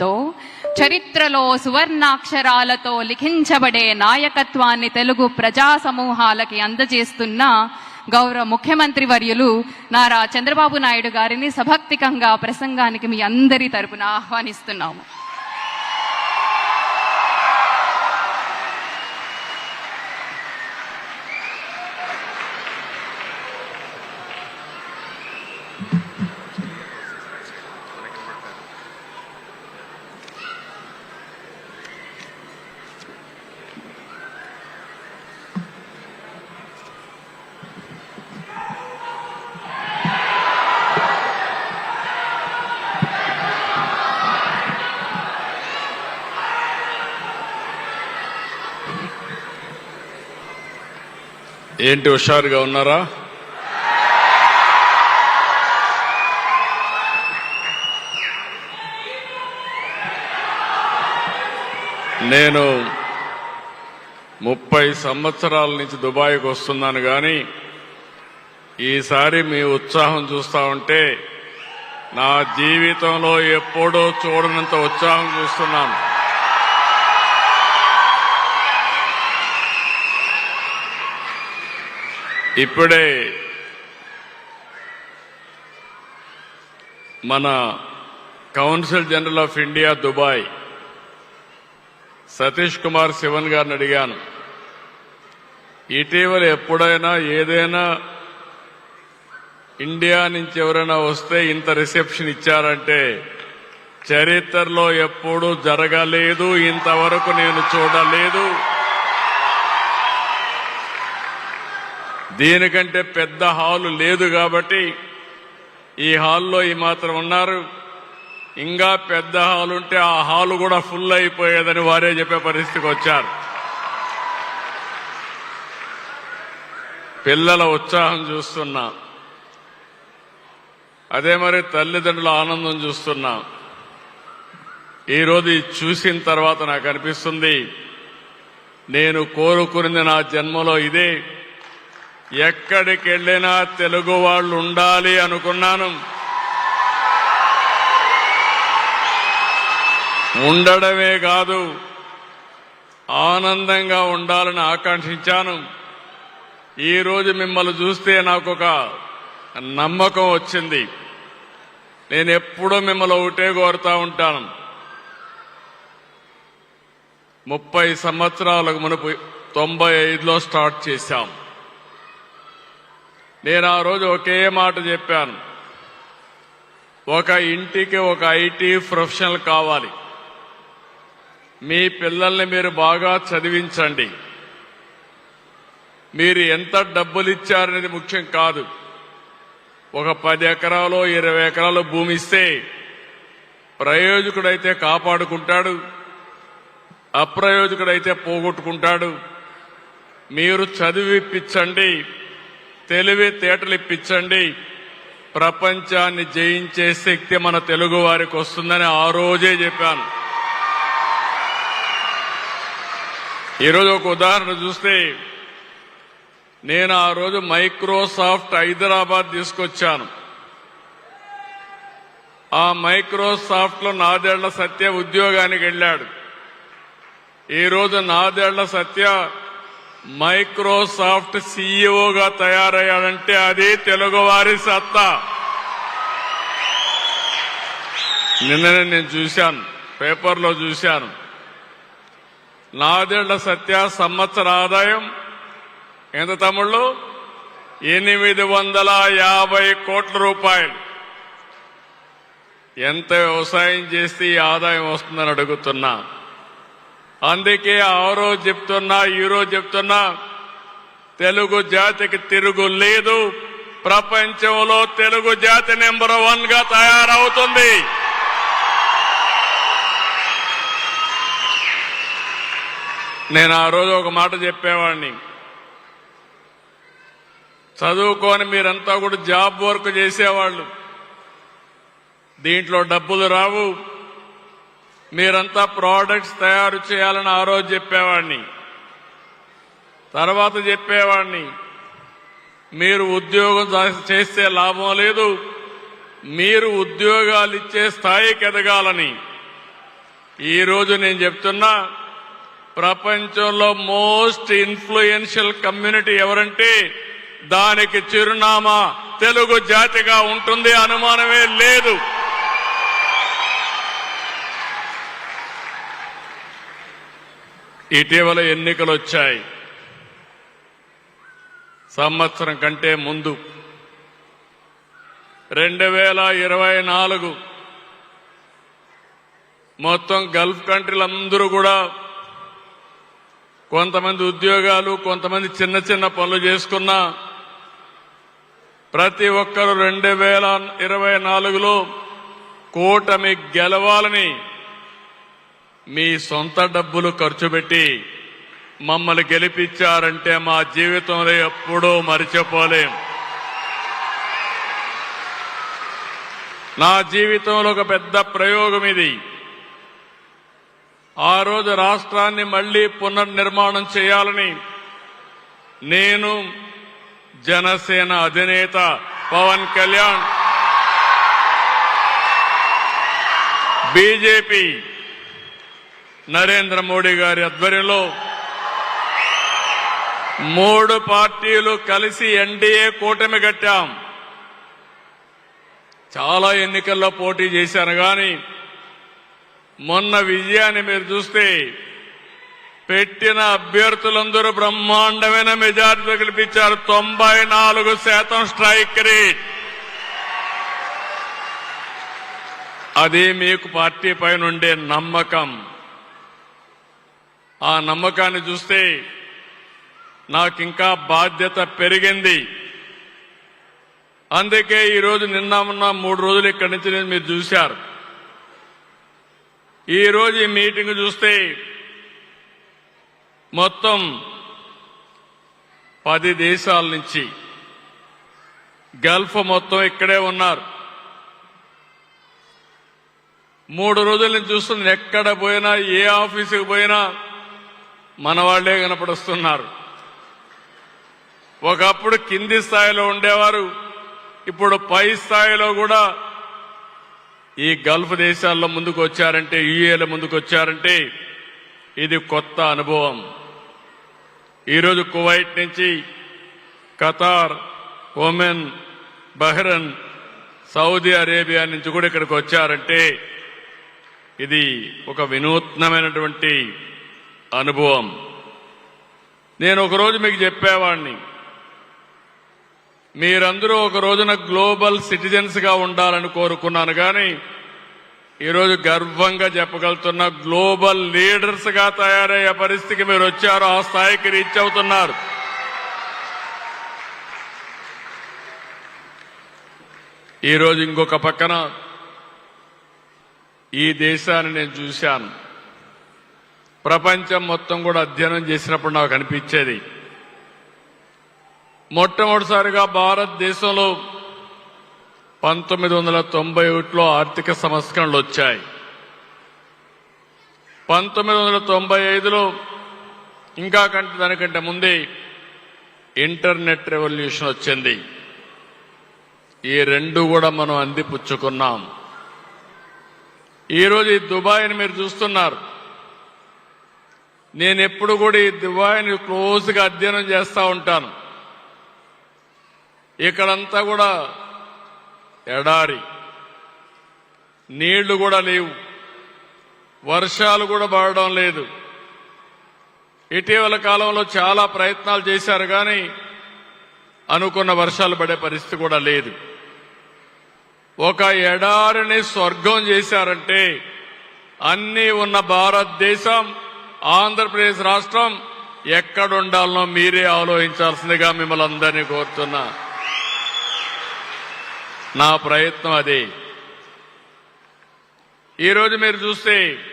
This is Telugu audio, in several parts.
భావంతో చరిత్రలో సువర్ణాక్షరాలతో లిఖించబడే నాయకత్వాన్ని తెలుగు ప్రజా సమూహాలకి అందజేస్తున్న గౌరవ ముఖ్యమంత్రి వర్యులు నారా చంద్రబాబు నాయుడు గారిని సభక్తికంగా ప్రసంగానికి మీ అందరి తరపున ఆహ్వానిస్తున్నాము. ఏంటి హుషారుగా ఉన్నారా? నేను ముప్పై సంవత్సరాల నుంచి దుబాయ్కి వస్తున్నాను కానీ ఈసారి మీ ఉత్సాహం చూస్తా ఉంటే నా జీవితంలో ఎప్పుడూ చూడనంత ఉత్సాహం చూస్తున్నాను. ఇప్పుడే మన council general of India Dubai Satish Kumar Sivan గారిని అడిగాను. ఇటీవల ఎప్పుడైనా ఏదైనా ఇండియా నుంచి ఎవరైనా వస్తే ఇంత రిసెప్షన్ ఇచ్చారంటే చరిత్రలో ఎప్పుడూ జరగలేదు ఇంతవరకు నేను చూడలేదు. దీనికంటే పెద్ద హాలు లేదు కాబట్టి ఈ హాల్లో ఈ మాత్రం ఉన్నారు. ఇంకా పెద్ద హాల్ ఉంటే ఆ హాలు కూడా ఫుల్ అయిపోయేదని వారే చెప్పే పరిస్థితికి వచ్చారు. పిల్లల ఉత్సాహం చూస్తున్నా. అదే మరి తల్లిదండ్రుల ఆనందం చూస్తున్నా. ఈరోజు చూసిన తర్వాత నాకు అనిపిస్తుంది నేను కోరుకున్నది నా జన్మలో ఇదే. ఎక్కడికి వెళ్ళినా తెలుగు వాళ్ళు ఉండాలి అనుకున్నాను. ఉండడమే కాదు ఆనందంగా ఉండాలని ఆకాంక్షించాను. ఈరోజు మిమ్మల్ని చూస్తే నాకు ఒక నమ్మకం వచ్చింది. నేను ఎప్పుడూ మిమ్మల్ని ఒకటే కోరుతా ఉంటాను. ముప్పై సంవత్సరాలకు మునుపు తొంభై ఐదులో స్టార్ట్ చేశాం. నేను ఆ రోజు ఒకే మాట చెప్పాను. ఒక ఇంటికి ఒక ఐటీ ప్రొఫెషనల్ కావాలి. మీ పిల్లల్ని మీరు బాగా చదివించండి. మీరు ఎంత డబ్బులు ఇచ్చారనేది ముఖ్యం కాదు. ఒక పది ఎకరాలు ఇరవై ఎకరాలు భూమి ఇస్తే ప్రయోజకుడైతే కాపాడుకుంటాడు. అప్రయోజకుడైతే పోగొట్టుకుంటాడు. మీరు చదివిప్పించండి తెలివి తేటలు ఇప్పించండి. ప్రపంచాన్ని జయించే శక్తి మన తెలుగు వారికి వస్తుందని ఆ రోజే చెప్పాను. ఈరోజు ఒక ఉదాహరణ చూస్తే నేను ఆ రోజు మైక్రోసాఫ్ట్ హైదరాబాద్ తీసుకొచ్చాను. ఆ మైక్రోసాఫ్ట్లో నాదేళ్ళ సత్య ఉద్యోగానికి వెళ్ళాడు. ఈరోజు నాదేళ్ళ సత్య మైక్రోసాఫ్ట్ సీఈఓగా తయారయ్యాడంటే అది తెలుగువారి సత్తా. నిన్ననే నేను చూశాను పేపర్లో చూశాను. నాదేళ్ళ సత్య సంవత్సర ఆదాయం ఎంత తమ్ముళ్ళు? ఎనిమిది వందల యాభై కోట్ల రూపాయలు. ఎంత వ్యవసాయం చేస్తే ఈ ఆదాయం వస్తుందని అడుగుతున్నా. అందుకే ఆ రోజు చెప్తున్నా ఈ రోజు చెప్తున్నా తెలుగు జాతికి తిరుగు లేదు. ప్రపంచంలో తెలుగు జాతి నెంబర్ వన్గా తయారవుతుంది. నేను ఆ రోజు ఒక మాట చెప్పేవాడిని. చదువుకొని మీరంతా కూడా జాబ్ వర్క్ చేసేవాళ్ళు. దీంట్లో డబ్బులు రావు. మీరంతా ప్రోడక్ట్స్ తయారు చేయాలని ఆ రోజు చెప్పేవాడిని. తర్వాత చెప్పేవాడిని మీరు ఉద్యోగం చేస్తే లాభం లేదు మీరు ఉద్యోగాలు ఇచ్చే స్థాయికి ఎదగాలని. ఈ రోజు నేను చెప్తున్నా ప్రపంచంలో మోస్ట్ ఇన్ఫ్లుయెన్షియల్ కమ్యూనిటీ ఎవరంటే దానికి చిరునామా తెలుగు జాతిగా ఉంటుంది అనుమానమే లేదు. ఇటీవల ఎన్నికలు వచ్చాయి సంవత్సరం కంటే ముందు. రెండు వేల ఇరవై నాలుగు. మొత్తం గల్ఫ్ కంట్రీలందరూ కూడా కొంతమంది ఉద్యోగాలు కొంతమంది చిన్న చిన్న పనులు చేసుకున్నా ప్రతి ఒక్కరు రెండు వేల ఇరవై నాలుగులో కూటమి గెలవాలని మీ సొంత డబ్బులు ఖర్చు పెట్టి మమ్మల్ని గెలిపించారంటే మా జీవితంలో ఎప్పుడూ మరిచిపోలేం. నా జీవితంలో ఒక పెద్ద ప్రయోగం ఇది. ఆ రోజు రాష్ట్రాన్ని మళ్ళీ పునర్నిర్మాణం చేయాలని నేను జనసేన అధినేత పవన్ కళ్యాణ్ బీజేపీ నరేంద్ర మోడీ గారి ఆధ్వర్యంలో మూడు పార్టీలు కలిసి ఎన్డీఏ కూటమి కట్టాం. చాలా ఎన్నికల్లో పోటీ చేశాను కానీ మొన్న విజయాన్ని మీరు చూస్తే పెట్టిన అభ్యర్థులందరూ బ్రహ్మాండమైన మెజార్టీ గెలిపించారు. తొంభై నాలుగు శాతం స్ట్రైక్ రేట్. అది మీకు పార్టీ పైన ఉండే నమ్మకం. ఆ నమ్మకాన్ని చూస్తే నాకింకా బాధ్యత పెరిగింది. అందుకే ఈరోజు నిన్న ఉన్న మూడు రోజులు ఇక్కడి నుంచి నేను మీరు చూశారు. ఈరోజు ఈ మీటింగ్ చూస్తే మొత్తం పది దేశాల నుంచి గల్ఫ్ మొత్తం ఇక్కడే ఉన్నారు. మూడు రోజుల నుంచి చూస్తుంది ఎక్కడ పోయినా ఏ ఆఫీసుకి పోయినా మన వాళ్ళే కనపడుస్తున్నారు. ఒకప్పుడు కింది స్థాయిలో ఉండేవారు ఇప్పుడు పై స్థాయిలో కూడా ఈ గల్ఫ్ దేశాల్లో ముందుకు వచ్చారంటే యుఏల ముందుకు వచ్చారంటే ఇది కొత్త అనుభవం. ఈరోజు కువైట్ నుంచి Qatar Oman Bahrain Saudi Arabia నుంచి కూడా ఇక్కడికి వచ్చారంటే ఇది ఒక వినూత్నమైనటువంటి అనుభవం. నేను ఒకరోజు మీకు చెప్పేవాడిని మీరందరూ ఒక రోజున గ్లోబల్ సిటిజన్స్గా ఉండాలని కోరుకున్నాను కానీ ఈరోజు గర్వంగా చెప్పగలుగుతున్న గ్లోబల్ లీడర్స్గా తయారయ్యే పరిస్థితికి మీరు వచ్చారు ఆ స్థాయికి రీచ్ అవుతున్నారు. ఈరోజు ఇంకొక పక్కన ఈ దేశాన్ని నేను చూశాను. ప్రపంచం మొత్తం కూడా అధ్యయనం చేసినప్పుడు నాకు అనిపించేది. మొట్టమొదటిసారిగా భారతదేశంలో పంతొమ్మిది వందల తొంభై ఒకటిలో ఆర్థిక సంస్కరణలు వచ్చాయి. పంతొమ్మిది వందల తొంభై ఐదులో ఇంకా కంటే దానికంటే ముందే ఇంటర్నెట్ రెవల్యూషన్ వచ్చింది. ఈ రెండు కూడా మనం అందిపుచ్చుకున్నాం. ఈరోజు ఈ దుబాయ్ని మీరు చూస్తున్నారు. నేను ఎప్పుడు కూడా ఈ దుబాయ్ని క్లోజ్గా అధ్యయనం చేస్తూ ఉంటాను. ఇక్కడంతా కూడా ఎడారి. నీళ్ళు కూడా లేవు. వర్షాలు కూడా పడడం లేదు. ఇటీవల కాలంలో చాలా ప్రయత్నాలు చేశారు కానీ అనుకున్న వర్షాలు పడే పరిస్థితి కూడా లేదు. ఒక ఎడారిని స్వర్గం చేశారంటే అన్నీ ఉన్న భారతదేశం ఆంధ్రప్రదేశ్ రాష్ట్రం ఎక్కడుండాలనో మీరే ఆలోచించాల్సిందిగా మిమ్మల్ని అందరినీ కోరుతున్నా. నా ప్రయత్నం అదే. ఈరోజు మీరు చూస్తే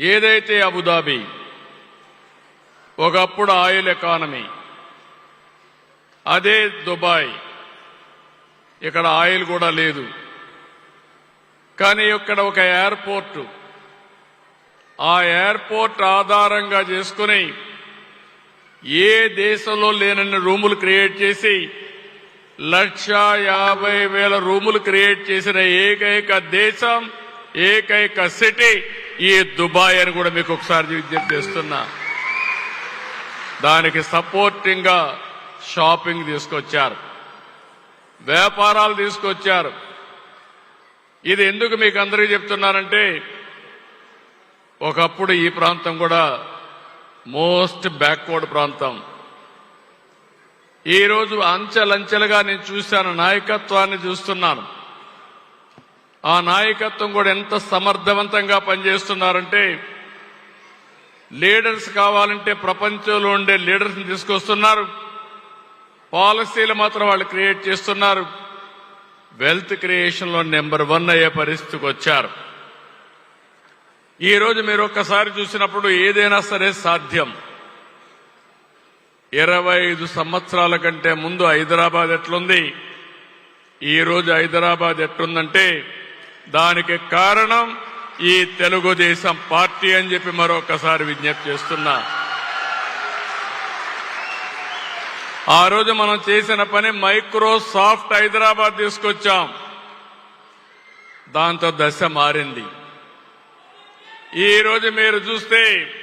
ఏదైతే అబుదాబి ఒకప్పుడు ఆయిల్ ఎకానమీ అదే దుబాయ్ ఇక్కడ ఆయిల్ కూడా లేదు. కానీ ఇక్కడ ఒక ఎయిర్పోర్టు ఆ ఎయిర్పోర్ట్ ఆధారంగా చేసుకుని ఏ దేశంలో లేనన్ని రూములు క్రియేట్ చేసి లక్ష యాభై వేల రూములు క్రియేట్ చేసిన ఏకైక దేశం ఏకైక సిటీ ఈ దుబాయ్ అని కూడా మీకు ఒకసారి విజ్ఞప్తి చేస్తున్నా. దానికి సపోర్టింగ్గా షాపింగ్ తీసుకొచ్చారు. వ్యాపారాలు తీసుకొచ్చారు. ఇది ఎందుకు మీకు అందరికీ చెప్తున్నారంటే ఒకప్పుడు ఈ ప్రాంతం కూడా మోస్ట్ బ్యాక్వర్డ్ ప్రాంతం. ఈరోజు అంచెలంచెలుగా నేను చూశాను నాయకత్వాన్ని చూస్తున్నాను. ఆ నాయకత్వం కూడా ఎంత సమర్థవంతంగా పనిచేస్తున్నారంటే లీడర్స్ కావాలంటే ప్రపంచంలో ఉండే లీడర్స్ని తీసుకొస్తున్నారు. పాలసీలు మాత్రం వాళ్ళు క్రియేట్ చేస్తున్నారు. వెల్త్ క్రియేషన్లో నెంబర్ వన్ అయ్యే పరిస్థితికి వచ్చారు. ఈ రోజు మీరు ఒక్కసారి చూసినప్పుడు ఏదైనా సరే సాధ్యం. ఇరవై ఐదు సంవత్సరాల కంటే ముందు హైదరాబాద్ ఎట్లుంది? ఈ రోజు హైదరాబాద్ ఎట్లుందంటే దానికి కారణం ఈ తెలుగుదేశం పార్టీ అని చెప్పి మరొకసారి విజ్ఞప్తి చేస్తున్నా. ఆ రోజు మనం చేసిన పని మైక్రోసాఫ్ట్ హైదరాబాద్ తీసుకొచ్చాం. దాంతో దశ మారింది. ఈరోజు మీరు చూస్తే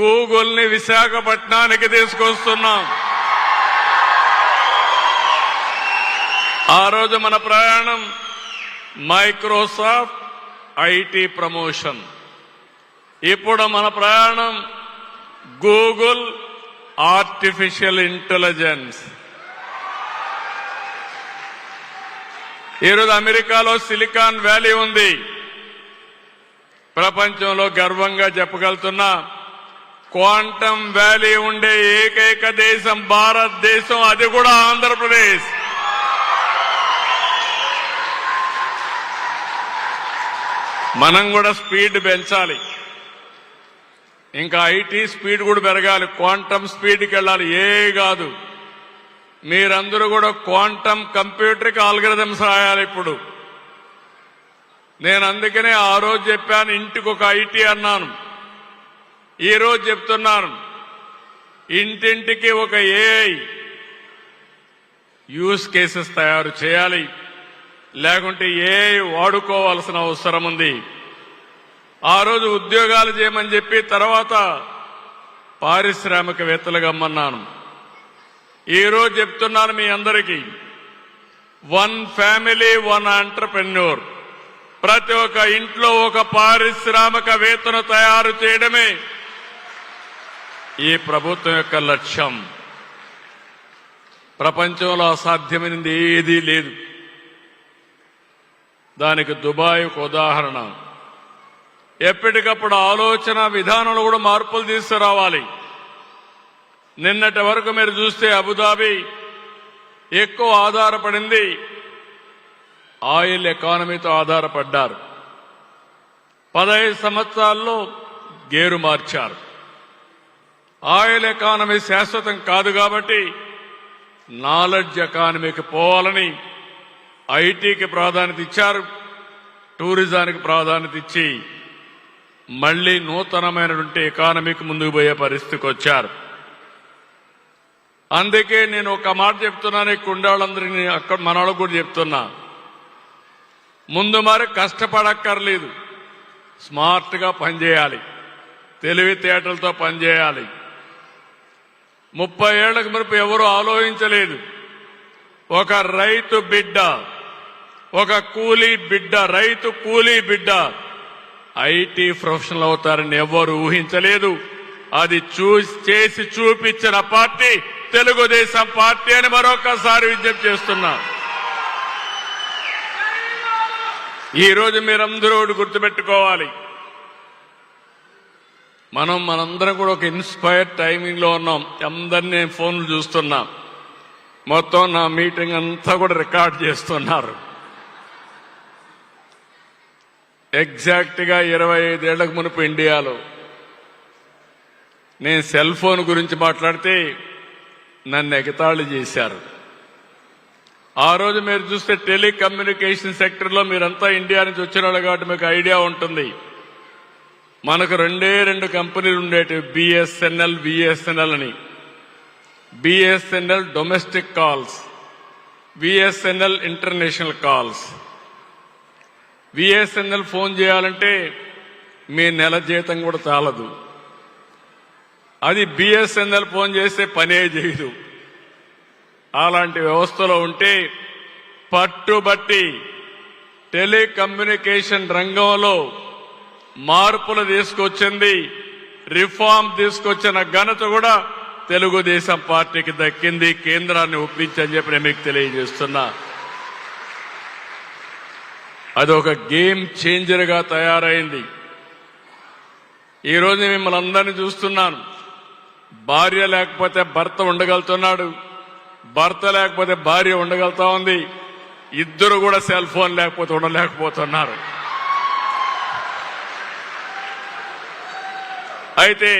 గూగుల్ని విశాఖపట్నానికి తీసుకొస్తున్నాం. ఆ రోజు మన ప్రయాణం మైక్రోసాఫ్ట్ ఐటీ ప్రమోషన్. ఇప్పుడు మన ప్రయాణం గూగుల్ ఆర్టిఫిషియల్ ఇంటెలిజెన్స్. ఈరోజు అమెరికాలో సిలికాన్ వ్యాలీ ఉంది. ప్రపంచంలో గర్వంగా చెప్పగలుగుతున్నా క్వాంటం వ్యాలీ ఉండే ఏకైక దేశం భారతదేశం అది కూడా ఆంధ్రప్రదేశ్. మనం కూడా స్పీడ్ పెంచాలి. ఇంకా ఐటీ స్పీడ్ కూడా పెరగాలి. క్వాంటమ్ స్పీడ్కి వెళ్ళాలి. ఏ కాదు. మీరందరూ కూడా క్వాంటమ్ కంప్యూటర్కి ఆల్గరిథమ్స్ రాయాలి ఇప్పుడు. నేను అందుకనే ఆ రోజు చెప్పాను ఇంటికి ఒక ఐటీ అన్నాను. ఈ రోజు చెప్తున్నాను ఇంటింటికి ఒక ఏఐ యూస్ కేసెస్ తయారు చేయాలి. లేకుంటే ఏఐ వాడుకోవాల్సిన అవసరం ఉంది. ఆ రోజు ఉద్యోగాలు చేయమని చెప్పి తర్వాత పారిశ్రామికవేత్తలుగా అమ్మన్నాను ఈ రోజు చెప్తున్నాను మీ అందరికీ వన్ ఫ్యామిలీ వన్ ఎంటర్ప్రెన్యూర్ ప్రతి ఒక్క ఇంట్లో ఒక పారిశ్రామికవేత్తను తయారు చేయడమే ఈ ప్రభుత్వం యొక్క లక్ష్యం. ప్రపంచంలో అసాధ్యమైనది ఏదీ లేదు. దానికి దుబాయ్ ఒక ఉదాహరణ. ఎప్పటికప్పుడు ఆలోచన విధానంలో కూడా మార్పులు తీసుకురావాలి. నిన్నటి వరకు మీరు చూస్తే అబుదాబి ఎక్కువ ఆధారపడింది. ఆయిల్ ఎకానమీతో ఆధారపడ్డారు. పదహైదు సంవత్సరాల్లో గేరు మార్చారు. ఆయిల్ ఎకానమీ శాశ్వతం కాదు కాబట్టి నాలెడ్జ్ ఎకానమీకి పోవాలని ఐటీకి ప్రాధాన్యత ఇచ్చారు. టూరిజానికి ప్రాధాన్యత ఇచ్చి మళ్ళీ నూతనమైనటువంటి ఎకానమీకి ముందుకు పోయే పరిస్థితికి వచ్చారు. అందుకే నేను ఒక మాట చెప్తున్నాను ఈ కుండాళ్ళందరినీ అక్కడ మన కూడా చెప్తున్నా. ముందు మరి కష్టపడక్కర్లేదు. స్మార్ట్గా పనిచేయాలి. తెలివితేటలతో పనిచేయాలి. ముప్పై ఏళ్ళకు మునుపు ఎవరు ఆలోచించలేదు. ఒక రైతు బిడ్డ ఒక కూలీ బిడ్డ రైతు కూలీ బిడ్డ ఐటీ ప్రొఫెషనల్ అవుతారని ఎవరు ఊహించలేదు. అది చూసి చేసి చూపించిన పార్టీ తెలుగుదేశం పార్టీ అని మరొకసారి విజ్ఞప్తి చేస్తున్నా. ఈరోజు మీరందరూ ఒకటి గుర్తుపెట్టుకోవాలి. మనం మనందరం కూడా ఒక ఇన్స్పైర్ టైమింగ్లో ఉన్నాం. అందరినీ ఫోన్లు చూస్తున్నాం. మొత్తం నా మీటింగ్ అంతా కూడా రికార్డ్ చేస్తున్నారు. ఎగ్జాక్ట్గా ఇరవై ఐదేళ్ళకు మునుపు ఇండియాలో నేను సెల్ ఫోన్ గురించి మాట్లాడితే నన్ను ఎగతాళి చేశారు. ఆ రోజు మీరు చూస్తే టెలికమ్యూనికేషన్ సెక్టర్లో మీరంతా ఇండియా నుంచి వచ్చిన వాళ్ళు కాబట్టి మీకు ఐడియా ఉంటుంది. మనకు రెండే రెండు కంపెనీలు ఉండేటివి. బిఎస్ఎన్ఎల్ విఎస్ఎన్ఎల్ అని. BSNL domestic calls VSNL international calls VSNL phone చేయాలంటే మీ నెల జీతం కూడా చాలదు. అది బిఎస్ఎన్ఎల్ ఫోన్ చేస్తే పనే చేయదు. అలాంటి వ్యవస్థలో ఉంటే పట్టుబట్టి టెలికమ్యూనికేషన్ రంగంలో మార్పులు తీసుకొచ్చింది రిఫార్మ్ తీసుకొచ్చిన ఘనత కూడా తెలుగుదేశం పార్టీకి దక్కింది కేంద్రాన్ని ఒప్పించని చెప్పి నేను మీకు తెలియజేస్తున్నా. అది ఒక గేమ్ చేంజర్గా తయారైంది. ఈరోజు మిమ్మల్ని అందరినీ చూస్తున్నాను. భార్య లేకపోతే భర్త ఉండగలుగుతున్నాడు. భర్త లేకపోతే భార్య ఉండగలుగుతా ఉంది. ఇద్దరు కూడా సెల్ ఫోన్ లేకపోతే ఉండలేకపోతున్నారు. అయితే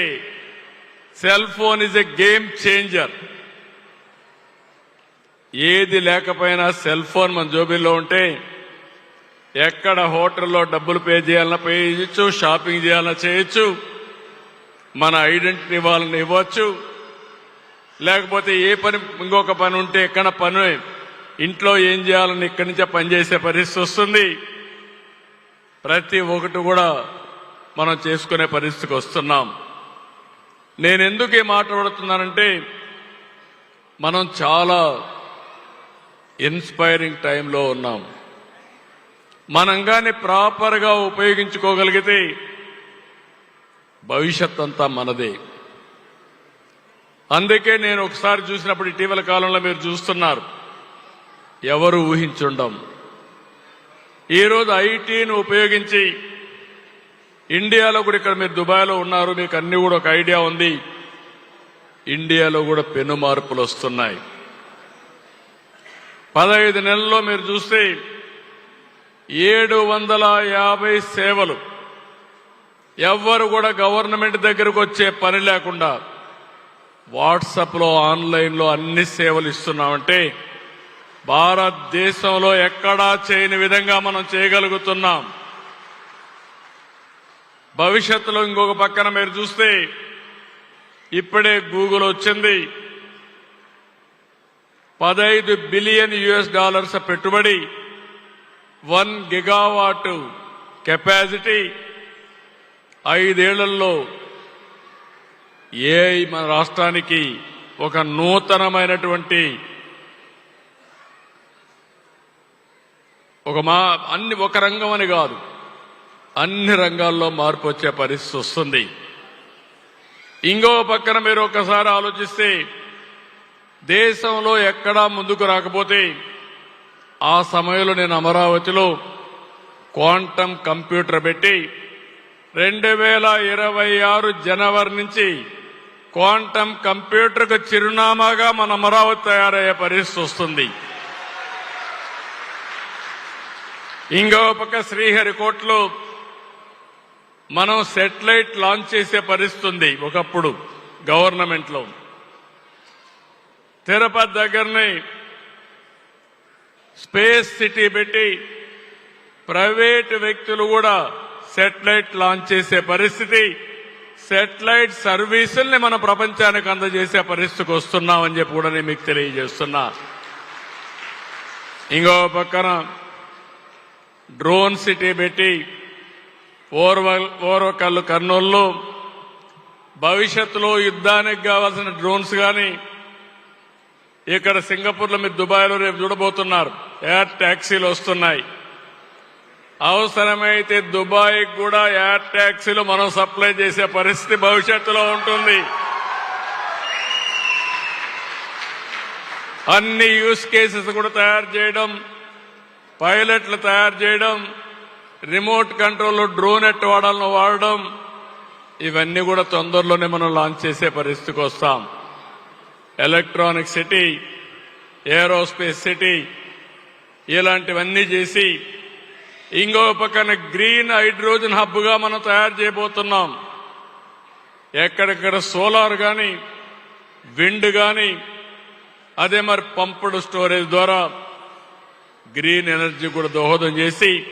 cell phone is a game changer ఏది లేకపోయినా సెల్ ఫోన్ మన జోబీల్లో ఉంటే ఎక్కడ హోటల్లో డబ్బులు పే చేయాలన్నా పే చేయొచ్చు షాపింగ్ చేయాలన్నా చేయొచ్చు మన ఐడెంటిటీ వాళ్ళని ఇవ్వచ్చు. లేకపోతే ఏ పని ఇంకొక పని ఉంటే ఎక్కడ పని? ఇంట్లో ఏం చేయాలని ఇక్కడి నుంచే పనిచేసే పరిస్థితి వస్తుంది. ప్రతి ఒక్కటి కూడా మనం చేసుకునే పరిస్థితికి వస్తున్నాం. నేను ఎందుకు ఈ మాట్లాడుతున్నానంటే మనం చాలా ఇన్స్పైరింగ్ టైంలో ఉన్నాం. మనం కానీ ప్రాపర్గా ఉపయోగించుకోగలిగితే భవిష్యత్ అంతా మనదే. అందుకే నేను ఒకసారి చూసినప్పుడు ఇటీవల కాలంలో మీరు చూస్తున్నారు. ఎవరు ఊహించుండం? ఈరోజు ఐటీని ఉపయోగించి ఇండియాలో కూడా ఇక్కడ మీరు దుబాయ్లో ఉన్నారు మీకు అన్ని కూడా ఒక ఐడియా ఉంది. ఇండియాలో కూడా పెను మార్పులు వస్తున్నాయి. పదహైదు నెలల్లో మీరు చూస్తే ఏడు వందల యాభై సేవలు. ఎవ్వరు కూడా గవర్నమెంట్ దగ్గరకు వచ్చే పని లేకుండా వాట్సాప్లో ఆన్లైన్లో అన్ని సేవలు ఇస్తున్నామంటే భారతదేశంలో ఎక్కడా చేయని విధంగా మనం చేయగలుగుతున్నాం. భవిష్యత్తులో ఇంకొక పక్కన మీరు చూస్తే ఇప్పుడే గూగుల్ వచ్చింది. పదహైదు బిలియన్ యుఎస్ డాలర్స్ పెట్టుబడి వన్ గిగావాటు కెపాసిటీ ఐదేళ్ళలో ఏఐ మన రాష్ట్రానికి ఒక నూతనమైనటువంటి ఒక మా అన్ని ఒక రంగం అని కాదు అన్ని రంగాల్లో మార్పు వచ్చే పరిస్థితి వస్తుంది. ఇంకో పక్కన మీరు ఒకసారి ఆలోచిస్తే దేశంలో ఎక్కడా ముందుకు రాకపోతే ఆ సమయంలో నేను అమరావతిలో క్వాంటమ్ కంప్యూటర్ పెట్టి రెండు వేల ఇరవై ఆరు జనవరి నుంచి క్వాంటమ్ కంప్యూటర్కు చిరునామాగా మన అమరావతి తయారయ్యే పరిస్థితి వస్తుంది. ఇంకో పక్క శ్రీహరికోటలో మనం సెటిలైట్ లాంచ్ చేసే పరిస్థితి ఉంది ఒకప్పుడు గవర్నమెంట్లో తిరుపతి దగ్గరనే స్పేస్ సిటీ పెట్టి ప్రైవేట్ వ్యక్తులు కూడా సెటిలైట్ లాంచ్ చేసే పరిస్థితి సెటిలైట్ సర్వీసుల్ని మన ప్రపంచానికి అందజేసే పరిస్థితికి వస్తున్నామని చెప్పి కూడా నేను మీకు తెలియజేస్తున్నా. ఇంకో పక్కన డ్రోన్ సిటీ పెట్టి ఓర్వ ఓర్వకల్లు కర్నూల్లో భవిష్యత్తులో యుద్ధానికి కావాల్సిన డ్రోన్స్ కానీ ఇక్కడ సింగపూర్లో మీరు దుబాయ్లో రేపు చూడబోతున్నారు. ఎయిర్ ట్యాక్సీలు వస్తున్నాయి. అవసరమైతే దుబాయ్ కూడా ఎయిర్ ట్యాక్సీలు మనం సప్లై చేసే పరిస్థితి భవిష్యత్తులో ఉంటుంది. అన్ని యూస్ కేసెస్ కూడా తయారు చేయడం పైలట్లు తయారు చేయడం రిమోట్ కంట్రోల్లో డ్రోన్ ఎట్ వాడాలను వాడడం ఇవన్నీ కూడా తొందరలోనే మనం లాంచ్ చేసే పరిస్థితికి వస్తాం. ఎలక్ట్రానిక్ సిటీ ఏరోస్పేస్ సిటీ ఇలాంటివన్నీ చేసి ఇంకో పక్కన గ్రీన్ హైడ్రోజన్ హబ్గా మనం తయారు చేయబోతున్నాం. ఎక్కడెక్కడ సోలార్ కానీ విండ్ కానీ అదే మరి పంపుడు స్టోరేజ్ ద్వారా గ్రీన్ ఎనర్జీ కూడా దోహదం చేసి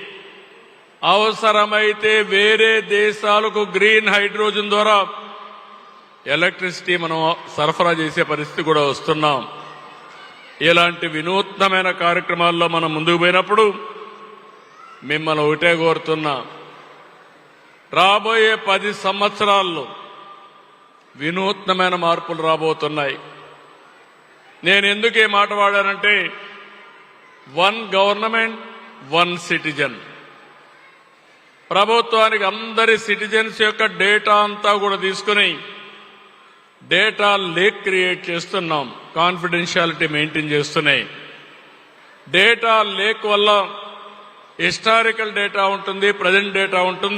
అవసరమైతే వేరే దేశాలకు గ్రీన్ హైడ్రోజన్ ద్వారా ఎలక్ట్రిసిటీ మనం సరఫరా చేసే పరిస్థితి కూడా వస్తున్నాం. ఇలాంటి వినూత్నమైన కార్యక్రమాల్లో మనం ముందుకు పోయినప్పుడు మిమ్మల్ని ఒకటే కోరుతున్నా. రాబోయే పది సంవత్సరాల్లో వినూత్నమైన మార్పులు రాబోతున్నాయి. నేను ఎందుకు ఈ మాట వాడానంటే వన్ గవర్నమెంట్ వన్ సిటిజన్. ప్రభుత్వానికి అందరి సిటిజన్స్ యొక్క డేటా అంతా కూడా తీసుకుని డేటా లేక్ క్రియేట్ చేస్తున్నాం. కాన్ఫిడెన్షియాలిటీ మెయింటైన్ చేస్తున్నాయి. డేటా లేక్ వల్ల హిస్టారికల్ డేటా ఉంటుంది ప్రజెంట్ డేటా ఉంటుంది.